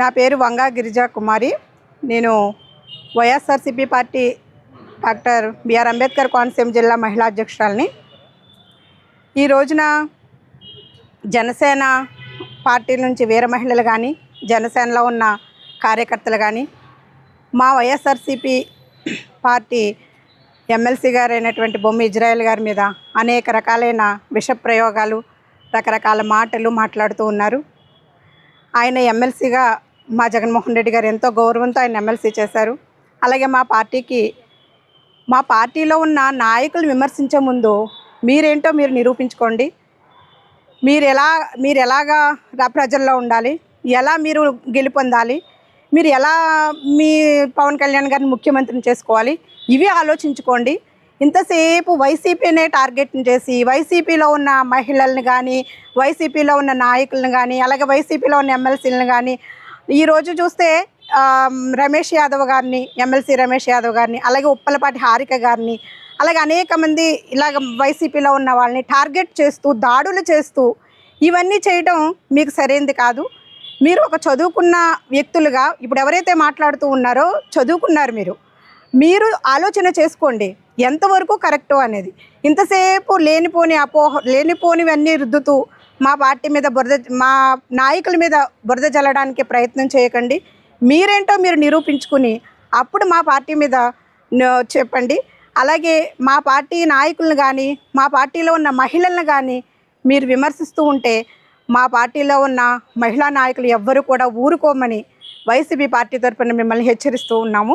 నా పేరు వంగా గిరిజా కుమారి. నేను YSRCP party doctor BR Ambedkar Konaseema జిల్లా మహిళా అధ్యక్షురాలని. ఈ రోజున జనసేన పార్టీ నుంచి వీర మహిళలు కానీ జనసేనలో ఉన్న కార్యకర్తలు కానీ మా వైఎస్ఆర్సిపి పార్టీ ఎమ్మెల్సీ గారైనటువంటి బొమ్మ ఇజ్రాయెల్ గారి మీద అనేక రకాలైన విష ప్రయోగాలు రకరకాల మాటలు మాట్లాడుతూ ఉన్నారు. ఆయన ఎమ్మెల్సీగా మా జగన్మోహన్ రెడ్డి గారు ఎంతో గౌరవంతో ఆయన ఎమ్మెల్సీ చేశారు. అలాగే మా పార్టీకి మా పార్టీలో ఉన్న నాయకులు విమర్శించే ముందు మీరేంటో మీరు నిరూపించుకోండి. మీరు ఎలా మీరు ఎలాగా ప్రజల్లో ఉండాలి? ఎలా మీరు గెలుపొందాలి మీరు ఎలా మీ పవన్ కళ్యాణ్ గారిని ముఖ్యమంత్రిని చేసుకోవాలి? ఇవి ఆలోచించుకోండి. ఇంతసేపు వైసీపీనే టార్గెట్ చేసి వైసీపీలో ఉన్న మహిళల్ని కానీ వైసీపీలో ఉన్న నాయకులను కానీ అలాగే వైసీపీలో ఉన్న ఎమ్మెల్సీలను కానీ ఈరోజు చూస్తే రమేష్ యాదవ్ గారిని ఎమ్మెల్సీ రమేష్ యాదవ్ గారిని అలాగే ఉప్పలపాటి హారిక గారిని అలాగే అనేక మంది ఇలాగ వైసీపీలో ఉన్న వాళ్ళని టార్గెట్ చేస్తూ దాడులు చేస్తూ ఇవన్నీ చేయడం మీకు సరైనది కాదు. మీరు ఒక చదువుకున్న వ్యక్తులుగా ఇప్పుడు ఎవరైతే మాట్లాడుతూ ఉన్నారో చదువుకున్నారు మీరు. మీరు ఆలోచన చేసుకోండి ఎంతవరకు కరెక్టు అనేది. ఇంతసేపు లేనిపోని అపోహ లేనిపోనివన్నీ రుద్దుతూ మా పార్టీ మీద బురద మా నాయకుల మీద బురద జల్లడానికి ప్రయత్నం చేయకండి. మీరేంటో మీరు నిరూపించుకుని అప్పుడు మా పార్టీ మీద చెప్పండి. అలాగే మా పార్టీ నాయకులను కానీ మా పార్టీలో ఉన్న మహిళలను కానీ మీరు విమర్శిస్తూ ఉంటే మా పార్టీలో ఉన్న మహిళా నాయకులు ఎవ్వరూ కూడా ఊరుకోమని వైసీపీ పార్టీ తరఫున మిమ్మల్ని హెచ్చరిస్తూ ఉన్నాము.